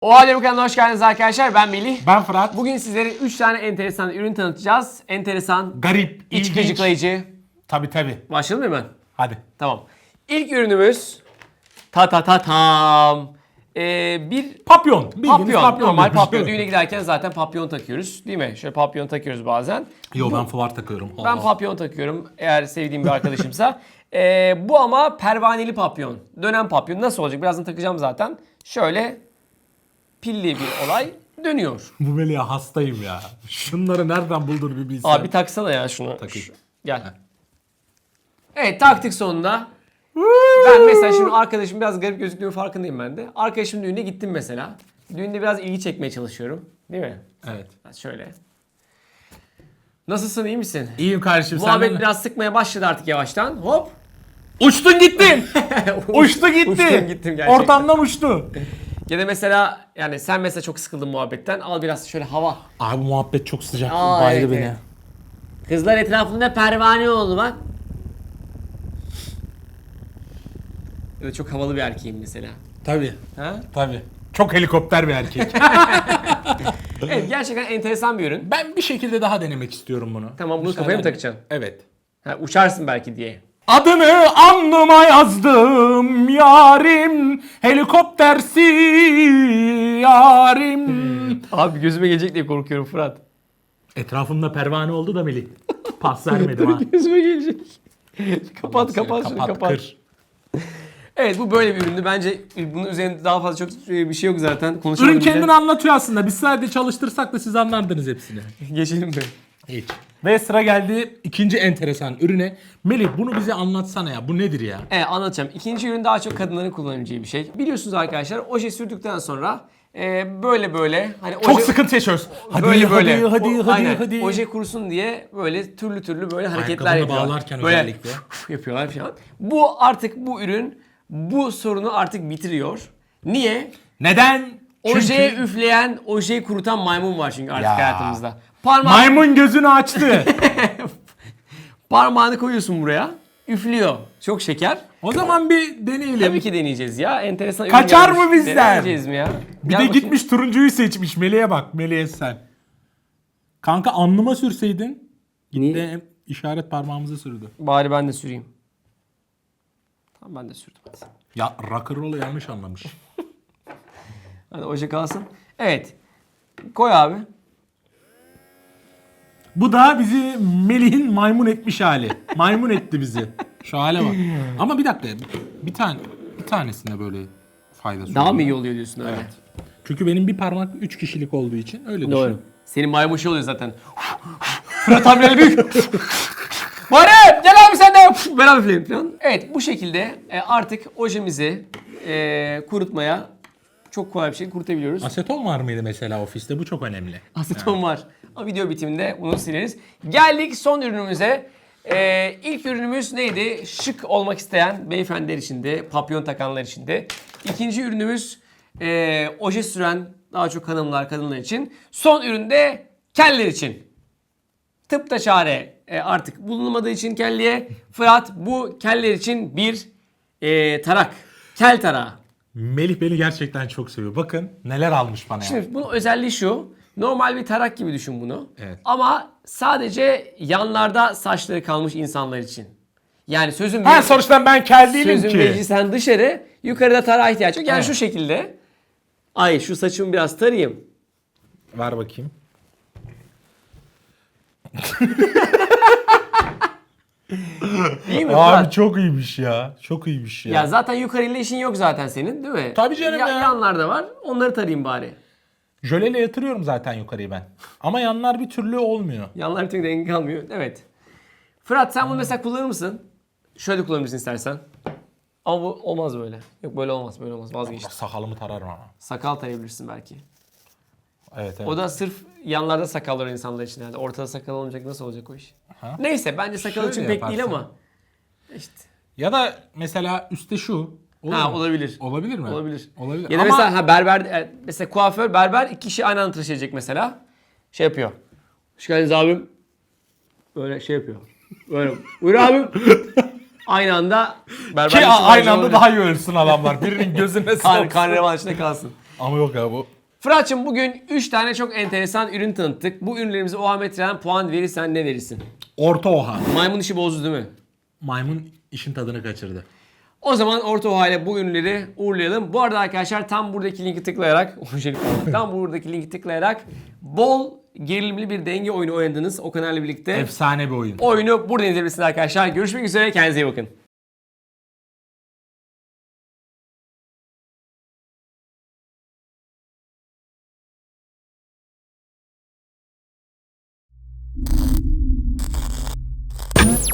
O halde bu kanalına hoş geldiniz arkadaşlar. Ben Melih. Ben Fırat. Bugün sizlere 3 tane enteresan ürün tanıtacağız. Enteresan, Garip, iç ilginç. gıcıklayıcı. Tabi tabi. Başlayalım mı hemen? Hadi. Tamam. İlk ürünümüz ta ta ta tam. Ee, bir Papyon. Bildiğiniz papyon. Normal papyon. Düğüne giderken zaten papyon takıyoruz. Değil mi? Şöyle papyon takıyoruz bazen. Yo ben fuvar takıyorum. Ben Aa. papyon takıyorum eğer sevdiğim bir arkadaşımsa. Ee, bu ama pervaneli papyon. Dönen papyon. Nasıl olacak? Birazdan takacağım zaten. Şöyle pilli bir olay dönüyor. Bu Melih'e hastayım ya. Şunları nereden buldur bir bilsen. Abi taksana ya şunu. Takayım. Şu- Gel. Evet taktık sonunda. Ben mesela şimdi arkadaşım biraz garip gözüktüğünün farkındayım ben de. Arkadaşım düğünde gittim mesela. Düğünde biraz ilgi çekmeye çalışıyorum. Değil mi? Evet. Ha, Şöyle. Nasılsın iyi misin? İyiyim kardeşim Muhabbet sen de- biraz sıkmaya başladı artık yavaştan. Hop. Uçtun gittin. Uçtu gitti. Uçtum gittim gerçekten. Ortamdan uçtu. Ya da mesela yani sen mesela çok sıkıldın muhabbetten. Al biraz şöyle hava. Abi muhabbet çok sıcak. Aa, Baydı evet, beni. evet. Kızlar etrafında pervane oldu bak. Evet çok havalı bir erkeğim mesela. Tabi. Ha? Tabi. Çok helikopter bir erkek. Evet gerçekten enteresan bir ürün. ben bir şekilde daha denemek istiyorum bunu. Tamam bunu kafaya mı takacaksın? Evet. Ha, uçarsın belki diye. Adını alnıma yazdım yarim helikoptersi yarim. Abi gözüme gelecek diye korkuyorum Fırat. Etrafımda pervane oldu da Melih. Pas vermedim ha. Gözüme gelecek. kapat kapat şunu kapat. kır. Evet bu böyle bir üründü. Bence bunun üzerinde daha fazla çok bir şey yok zaten. Konuşalım Ürün bile. kendini anlatıyor aslında. Biz sadece çalıştırsak da siz anlardınız hepsini. Geçelim mi? Hiç. Ve sıra geldi ikinci enteresan ürüne. Melih bunu bize anlatsana ya. Bu nedir ya? Evet anlatacağım. İkinci ürün daha çok kadınların kullanabileceği bir şey. Biliyorsunuz arkadaşlar oje sürdükten sonra e, böyle böyle hani Çok oje, sıkıntı yaşıyoruz. Hadi böyle böyle. hadi hadi O- hadi aynen. hadi. Oje kurusun diye böyle türlü türlü böyle hareketler Ayakkabını yapıyorlar. bağlarken böyle özellikle. yapıyorlar falan. Bu artık bu ürün bu sorunu artık bitiriyor. Niye? Neden? Ojeye üfleyen, ojeyi kurutan maymun var çünkü artık Ya. hayatımızda. Parmağı, maymun gözünü açtı. parmağını koyuyorsun buraya. Üflüyor. Çok şeker. o zaman bir deneyelim. Tabii ki deneyeceğiz ya. Enteresan ürün Kaçar gelmiş. mı bizden? Deneyeceğiz mi ya? Bir Gel de bakayım. gitmiş turuncuyu seçmiş. Melih'e bak. Melih'e sen. Kanka alnıma sürseydin. Niye? De işaret parmağımıza sürdü. Bari ben de süreyim. Tamam ben de sürdüm hadi. Ya rock'n'roll'u yanlış anlamış. Hadi oje kalsın. Evet. Koy abi. Bu da bizi Melih'in maymun etmiş hali. Maymun etti bizi. Şu hale bak. Ama bir dakika. Bir tane bir tanesinde böyle faydası Daha oluyor. mı iyi oluyor diyorsun öyle? Evet. Çünkü benim bir parmak 3 kişilik olduğu için öyle Doğru. düşün. Senin maymun şey oluyor zaten. Fırat abiyle büyük. Bari gel abi sen de. Ben abi üfleyeyim falan. Evet bu şekilde e, artık ojemizi e, kurutmaya çok kolay bir şekilde kurutabiliyoruz. Aseton var mıydı mesela ofiste? Bu çok önemli. Aseton var. Ama video bitiminde bunu sileriz. Geldik son ürünümüze. Ee, ilk ürünümüz neydi? Şık olmak isteyen beyefendiler için de, papyon takanlar için de. İkinci ürünümüz e, oje süren daha çok hanımlar, kadınlar için. Son ürün de keller için. Tıpta çare e, artık bulunmadığı için kelliye. Fırat bu keller için bir e, tarak. Kel tarağı. Melih beni gerçekten çok seviyor. Bakın neler almış bana ya. Şimdi bunun özelliği şu. Normal bir tarak gibi düşün bunu. Evet. Ama sadece yanlarda saçları kalmış insanlar için. Yani sözün Ha sonuçta ben kel değilim sözün ki. meclisen dışarı, yukarıda tarağa ihtiyaç yok. Yani Evet. şu şekilde. Ay şu saçımı biraz tarayayım. Ver bakayım. Değil mi Abi Fırat? çok iyiymiş ya. Çok iyiymiş ya. Ya zaten yukarıyla işin yok zaten senin değil mi? Tabii canım ya. Yanlarda var. Onları tarayayım bari. Jöleyle yatırıyorum zaten yukarıyı ben. Ama yanlar bir türlü olmuyor. Yanlar bir tek rengi kalmıyor. Evet. Fırat sen bunu mesela kullanır mısın? Şöyle kullanırsın istersen. Ama bu olmaz böyle. Yok böyle olmaz. Böyle olmaz. Vazgeçtim. Sakalımı tararım ama. Sakal tarayabilirsin belki. Evet evet. O da sırf yanlarda sakal olan insanlar için yani. Ortada sakal olmayacak nasıl olacak o iş? Aha. Neyse bence sakal Şöyle için pek değil ama. İşte. Ya da mesela üstte şu. Olur Ha mu? olabilir. Olabilir mi? Olabilir. Olabilir. Ya da Ama mesela ha, berber e, mesela kuaför berber iki kişi aynı anda tıraş edecek mesela. Şey yapıyor. Hoş geldiniz abim. Böyle şey yapıyor. Böyle. Buyur abim. aynı anda berber ki aynı anda daha iyi ölsün adamlar. Birinin gözüne kan, soksun. kan revan içinde kalsın. Ama yok ya bu. Fırat'cığım bugün 3 tane çok enteresan ürün tanıttık. Bu ürünlerimize oha metreden puan verirsen ne verirsin? Orta oha. Maymun işi bozdu değil mi? Maymun işin tadını kaçırdı. O zaman orta oha ile bu ürünleri uğurlayalım. Bu arada arkadaşlar tam buradaki linki tıklayarak, tam buradaki linki tıklayarak bol gerilimli bir denge oyunu oynadınız o kanalla birlikte. Efsane bir oyun. Oyunu burada izleyebilirsiniz arkadaşlar. Görüşmek üzere. Kendinize iyi bakın.